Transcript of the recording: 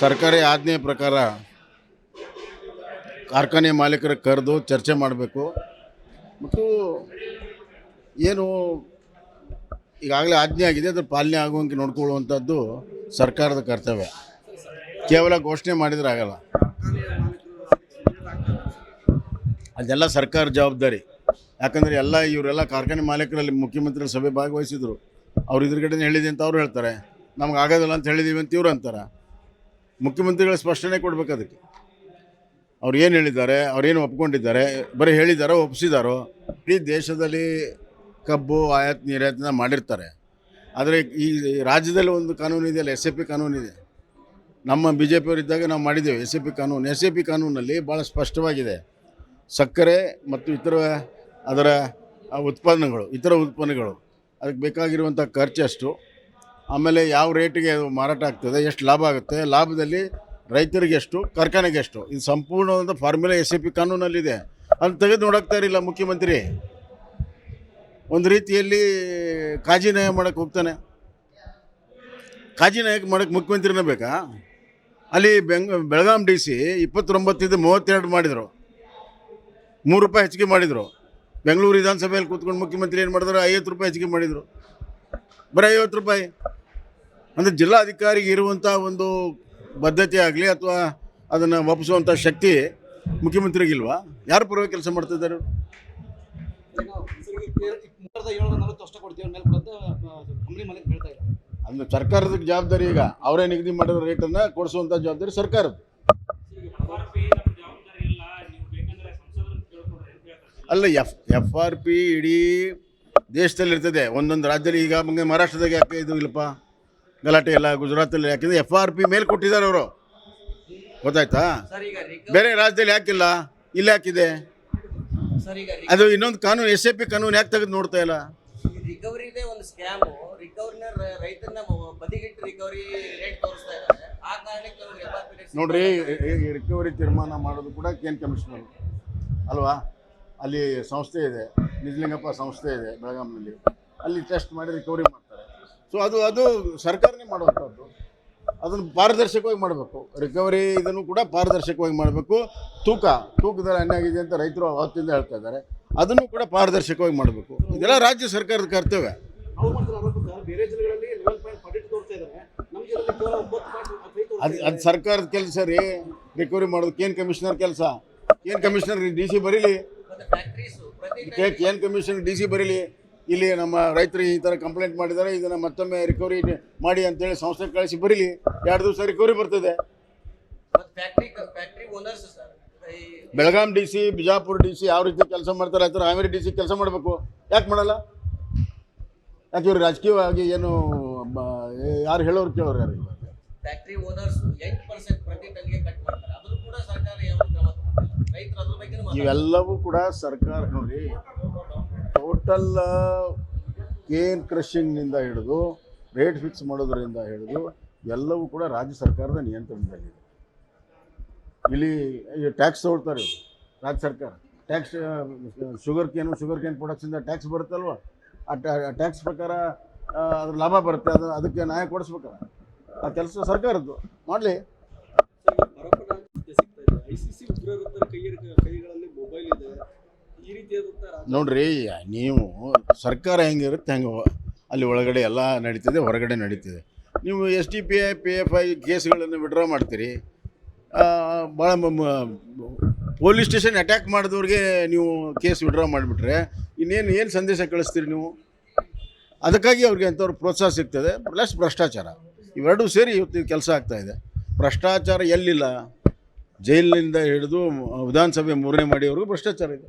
ಸರ್ಕಾರಿ ಆಜ್ಞೆಯ ಪ್ರಕಾರ ಕಾರ್ಖಾನೆ ಮಾಲೀಕರ ಕರೆದು ಚರ್ಚೆ ಮಾಡಬೇಕು. ಮತ್ತು ಏನು ಈಗಾಗಲೇ ಆಜ್ಞೆ ಆಗಿದೆ, ಅದ್ರ ಪಾಲನೆ ಆಗುವಂಗೆ ನೋಡ್ಕೊಳ್ಳುವಂಥದ್ದು ಸರ್ಕಾರದ ಕರ್ತವ್ಯ. ಕೇವಲ ಘೋಷಣೆ ಮಾಡಿದರೆ ಆಗಲ್ಲ. ಅದೆಲ್ಲ ಸರ್ಕಾರ ಜವಾಬ್ದಾರಿ. ಯಾಕಂದರೆ ಎಲ್ಲ ಇವರೆಲ್ಲ ಕಾರ್ಖಾನೆ ಮಾಲೀಕರಲ್ಲಿ ಮುಖ್ಯಮಂತ್ರಿ ಸಭೆ ಭಾಗವಹಿಸಿದ್ರು. ಅವ್ರು ಇದ್ರ ಕಡೆನೇ ಹೇಳಿದೆ ಅಂತ ಅವ್ರು ಹೇಳ್ತಾರೆ. ನಮ್ಗೆ ಆಗೋದಿಲ್ಲ ಅಂತ ಹೇಳಿದೀವಿ ಅಂತ ಇವ್ರು ಅಂತಾರೆ. ಮುಖ್ಯಮಂತ್ರಿಗಳು ಸ್ಪಷ್ಟನೆ ಕೊಡ್ಬೇಕು ಅದಕ್ಕೆ. ಅವ್ರು ಏನು ಹೇಳಿದ್ದಾರೆ ಅವ್ರೇನು ಒಪ್ಕೊಂಡಿದ್ದಾರೆ, ಬರೀ ಹೇಳಿದ್ದಾರೋ ಒಪ್ಪಿಸಿದಾರೋ ಇಡೀ ದೇಶದಲ್ಲಿ ಕಬ್ಬು, ಆಯಾತ್, ನಿರ್ಯಾತನ ಮಾಡಿರ್ತಾರೆ. ಆದರೆ ಈ ರಾಜ್ಯದಲ್ಲಿ ಒಂದು ಕಾನೂನು ಇದೆಯಲ್ಲ ಎಸ್ ಎ ಪಿ ಕಾನೂನಿದೆ ನಮ್ಮ ಬಿ ಜೆ ಪಿಯವರು ಇದ್ದಾಗ ನಾವು ಮಾಡಿದ್ದೇವೆ ಎಸ್ ಎ ಪಿ ಕಾನೂನು. ಎಸ್ ಎ ಪಿ ಕಾನೂನಲ್ಲಿ ಭಾಳ ಸ್ಪಷ್ಟವಾಗಿದೆ. ಸಕ್ಕರೆ ಮತ್ತು ಇತರ ಅದರ ಉತ್ಪನ್ನಗಳು, ಇತರ ಉತ್ಪನ್ನಗಳು, ಅದಕ್ಕೆ ಬೇಕಾಗಿರುವಂಥ ಖರ್ಚು ಎಷ್ಟು? ಆಮೇಲೆ ಯಾವ ರೇಟಿಗೆ ಅದು ಮಾರಾಟ ಆಗ್ತದೆ, ಎಷ್ಟು ಲಾಭ ಆಗುತ್ತೆ, ಲಾಭದಲ್ಲಿ ರೈತರಿಗೆ ಎಷ್ಟು, ಕಾರ್ಖಾನೆಗೆ ಎಷ್ಟು, ಇದು ಸಂಪೂರ್ಣವಾದ ಫಾರ್ಮುಲಾ ಎಸ್ ಎ ಪಿ ಕಾನೂನಲ್ಲಿದೆ. ಅದನ್ನು ತೆಗೆದು ನೋಡೋಕ್ತಾ ಇರಲಿಲ್ಲ ಮುಖ್ಯಮಂತ್ರಿ. ಒಂದು ರೀತಿಯಲ್ಲಿ ಕಾಜಿ ನ್ಯಾಯ ಮಾಡೋಕ್ಕೆ ಹೋಗ್ತಾನೆ. ಕಾಜಿ ನ್ಯಾಯಕ್ಕೆ ಮಾಡೋಕ್ಕೆ ಮುಖ್ಯಮಂತ್ರಿನೇ ಬೇಕಾ? ಅಲ್ಲಿ ಬೆಂಗ್, ಬೆಳಗಾಂ ಡಿ ಸಿ ಇಪ್ಪತ್ತೊಂಬತ್ತಿಂದ ಮೂವತ್ತೆರಡು ಮಾಡಿದರು. ಮೂರು ರೂಪಾಯಿ ಹೆಚ್ಚಿಗೆ ಮಾಡಿದರು. ಬೆಂಗಳೂರು ವಿಧಾನಸಭೆಯಲ್ಲಿ ಕೂತ್ಕೊಂಡು ಮುಖ್ಯಮಂತ್ರಿ ಏನು ಮಾಡಿದ್ರು? ಐವತ್ತು ರೂಪಾಯಿ ಹೆಚ್ಚಿಗೆ ಮಾಡಿದರು. ಬರೀ ಐವತ್ತು ರೂಪಾಯಿ. ಅಂದರೆ ಜಿಲ್ಲಾಧಿಕಾರಿಗೆ ಇರುವಂಥ ಒಂದು ಬದ್ಧತೆ ಆಗಲಿ ಅಥವಾ ಅದನ್ನು ಒಪ್ಪಿಸುವಂಥ ಶಕ್ತಿ ಮುಖ್ಯಮಂತ್ರಿಗಿಲ್ವಾ? ಯಾರು ಪರವಾಗಿ ಕೆಲಸ ಮಾಡ್ತಿದ್ದಾರೆ ಅಂದ್ರೆ ಸರ್ಕಾರದ ಜವಾಬ್ದಾರಿ ಈಗ. ಅವರೇ ನಿಗದಿ ಮಾಡಿರೋ ರೇಟನ್ನು ಕೊಡಿಸುವಂಥ ಜವಾಬ್ದಾರಿ ಸರ್ಕಾರದ್ದು. ಅಲ್ಲ, ಎಫ್ ಎಫ್ ಆರ್ ಪಿ ಇಡೀ ದೇಶದಲ್ಲಿರ್ತದೆ. ಒಂದೊಂದು ರಾಜ್ಯದಲ್ಲಿ ಈಗ ಮಹಾರಾಷ್ಟ್ರದಾಗ ಯಾಕೆ ಇದು ಇಲ್ಲಪ್ಪ. ಗಲಾಟೆ ಎಲ್ಲ ಗುಜರಾತಲ್ಲಿ ಯಾಕೆಂದ್ರೆ ಎಫ್ ಆರ್ ಪಿ ಮೇಲೆ ಕೊಟ್ಟಿದ್ದಾರೆ ಅವರು. ಗೊತ್ತಾಯ್ತಾ? ಬೇರೆ ರಾಜ್ಯದಲ್ಲಿ ಯಾಕಿಲ್ಲ ಇಲ್ಲಿ ಯಾಕಿದೆ ಅದು ಇನ್ನೊಂದು ಕಾನೂನು ಎಸ್ ಎ ಪಿ ಕಾನೂನು ಯಾಕೆ ತೆಗೆದು ನೋಡ್ತಾ ಇಲ್ಲ? ರಿಕವರಿದೇ ಒಂದು ಸ್ಕ್ಯಾಮ್ ರಿಕವರಿನ ರೈತನ ಬದಿಗಿಟ್ಟು ರಿಕವರಿ ರೇಟ್ ತೋರಿಸ್ತಾ ಇದ್ದಾರೆ. ಆ ಕಾರಣಕ್ಕೆ ನಮ್ಗೆ FRP ನೋಡ್ರಿ ರಿಕವರಿ ತೀರ್ಮಾನ ಮಾಡೋದು ಕೂಡ ಕೇಂದ್ರ ಕಮಿಷನರ್. ಅಲ್ವಾ? ಅಲ್ಲಿ ಸಂಸ್ಥೆ ಇದೆ ನಿಜಲಿಂಗಪ್ಪ ಸಂಸ್ಥೆ ಇದೆ ಬೆಳಗಾಂನಲ್ಲಿ. ಅಲ್ಲಿ ಟೆಸ್ಟ್ ಮಾಡಿ ರಿಕವರಿ ಮಾಡ್ತಾರೆ. ಸೊ ಅದು ಅದು ಸರ್ಕಾರನೇ ಮಾಡುವಂಥದ್ದು. ಅದನ್ನು ಪಾರದರ್ಶಕವಾಗಿ ಮಾಡಬೇಕು. ರಿಕವರಿ ಇದನ್ನು ಕೂಡ ಪಾರದರ್ಶಕವಾಗಿ ಮಾಡಬೇಕು. ತೂಕ ತೂಕದಲ್ಲಿ ಅನ್ಯಾಗಿದೆ ಅಂತ ರೈತರು ಅವತ್ತಿಂದ ಹೇಳ್ತಾ ಇದ್ದಾರೆ. ಅದನ್ನು ಕೂಡ ಪಾರದರ್ಶಕವಾಗಿ ಮಾಡಬೇಕು. ಇದೆಲ್ಲ ರಾಜ್ಯ ಸರ್ಕಾರದ ಕರ್ತವ್ಯ. ಅದು ಅದು ಸರ್ಕಾರದ ಕೆಲಸ ರೀ. ರಿಕವರಿ ಮಾಡೋದು ಕೇನ್ ಕಮಿಷನರ್ ಕೆಲಸ. ಏನು ಕಮಿಷನರ್ ಡಿ ಸಿ ಬರೀಲಿ. ಏನು ಕಮಿಷನರ್ ಡಿ ಸಿ ಬರೀಲಿ. ಇಲ್ಲಿ ನಮ್ಮ ರೈತರು ಈ ಥರ ಕಂಪ್ಲೇಂಟ್ ಮಾಡಿದ್ದಾರೆ ಇದನ್ನು ಮತ್ತೊಮ್ಮೆ ರಿಕವರಿ ಮಾಡಿ ಅಂತೇಳಿ ಸಂಸ್ಥೆ ಕಳಿಸಿ ಬರೀಲಿ ಎರಡು ದಿವಸ ರಿಕವರಿ ಬರ್ತದೆ. Belgaum D C Bijapur D C ಯಾವ ರೀತಿ ಕೆಲಸ ಮಾಡ್ತಾರೆ ಆ ಥರ ಹಾವೇರಿ ಡಿ ಸಿ ಕೆಲಸ ಮಾಡಬೇಕು. ಯಾಕೆ ಮಾಡಲ್ಲ? ಯಾಕೆ ಇವ್ರು ರಾಜಕೀಯವಾಗಿ ಏನು ಯಾರು ಹೇಳೋರು ಕೇಳೋರು ಯಾರು? ಇವಾಗ ಫ್ಯಾಕ್ಟ್ರಿ ಓನರ್ಸ್ ಎಂಟು ಪರ್ಸೆಂಟ್ ಪ್ರತಿ ಟನ್ಗೆ ಕಟ್ ಮಾಡ್ತಾರೆ. ಅದನ್ನು ಕೂಡ ಸರ್ಕಾರ ಯಾವ ಕ್ರಮ ತಗೊಂಡಿಲ್ಲ ರೈತರು ಅದ್ರ ಬಗ್ಗೆ ಇವೆಲ್ಲವೂ ಕೂಡ ಸರ್ಕಾರ ನೋಡಿ ಟೋಟಲ್ ಕೇನ್ ಕ್ರಷಿಂಗ್ನಿಂದ ಹಿಡಿದು ರೇಟ್ ಫಿಕ್ಸ್ ಮಾಡೋದರಿಂದ ಹಿಡಿದು, ಎಲ್ಲವೂ ಕೂಡ ರಾಜ್ಯ ಸರ್ಕಾರದ ನಿಯಂತ್ರಣದಲ್ಲಿದೆ. ಇಲ್ಲಿ ಟ್ಯಾಕ್ಸ್ ತಗೊಳ್ತಾರೆ ರಾಜ್ಯ ಸರ್ಕಾರ. Tax sugar cane sugar cane ಪ್ರೊಡಕ್ಷನ್ದ tax ಬರುತ್ತಲ್ವ? ಆ ಟ್ಯಾಕ್ಸ್ ಪ್ರಕಾರ ಅದ್ರ ಲಾಭ ಬರುತ್ತೆ ಅದು ಅದಕ್ಕೆ ನ್ಯಾಯ ಕೊಡಿಸ್ಬೇಕಲ್ಲ. ಆ ಕೆಲಸ ಸರ್ಕಾರದ್ದು. ಮಾಡಲಿ ಆರೋಪಣ ಸಿಗ್ತಾ ಇದೆ ಐ ಸಿ ಸಿ ಉಗ್ರರ ಕೈಯ ಕೈಗಳಲ್ಲಿ ಮೊಬೈಲ್ ಇದೆ ಈ ರೀತಿಯಾದಂಥ ನೋಡ್ರಿ, ನೀವು ಸರ್ಕಾರ ಹೆಂಗಿರುತ್ತೆ ಹೆಂಗೆ ಅಲ್ಲಿ ಒಳಗಡೆ ಎಲ್ಲ ನಡೀತಿದೆ, ಹೊರಗಡೆ ನಡೀತದೆ. ನೀವು S D P I P F I ಕೇಸ್ಗಳನ್ನು withdraw ಮಾಡ್ತೀರಿ. ಭಾಳ ಪೊಲೀಸ್ ಸ್ಟೇಷನ್ ಅಟ್ಯಾಕ್ ಮಾಡಿದವ್ರಿಗೆ ನೀವು ಕೇಸ್ ವಿಡ್ರಾ ಮಾಡಿಬಿಟ್ರೆ, ಇನ್ನೇನು, ಏನು ಸಂದೇಶ ಕಳಿಸ್ತೀರಿ ನೀವು? ಅದಕ್ಕಾಗಿ ಅವ್ರಿಗೆ ಅಂಥವ್ರು ಪ್ರೋತ್ಸಾಹ ಸಿಗ್ತದೆ ಪ್ಲಸ್ ಭ್ರಷ್ಟಾಚಾರ. ಇವೆರಡೂ ಸೇರಿ ಇವತ್ತು ಕೆಲಸ ಆಗ್ತಾ ಇದೆ. ಭ್ರಷ್ಟಾಚಾರ ಎಲ್ಲಿಲ್ಲ? ಜೈಲಿನಿಂದ ಹಿಡಿದು ವಿಧಾನಸಭೆ ಮೂರನೇ ಮಾಡಿಯವ್ರಿಗೂ ಭ್ರಷ್ಟಾಚಾರ ಇದೆ.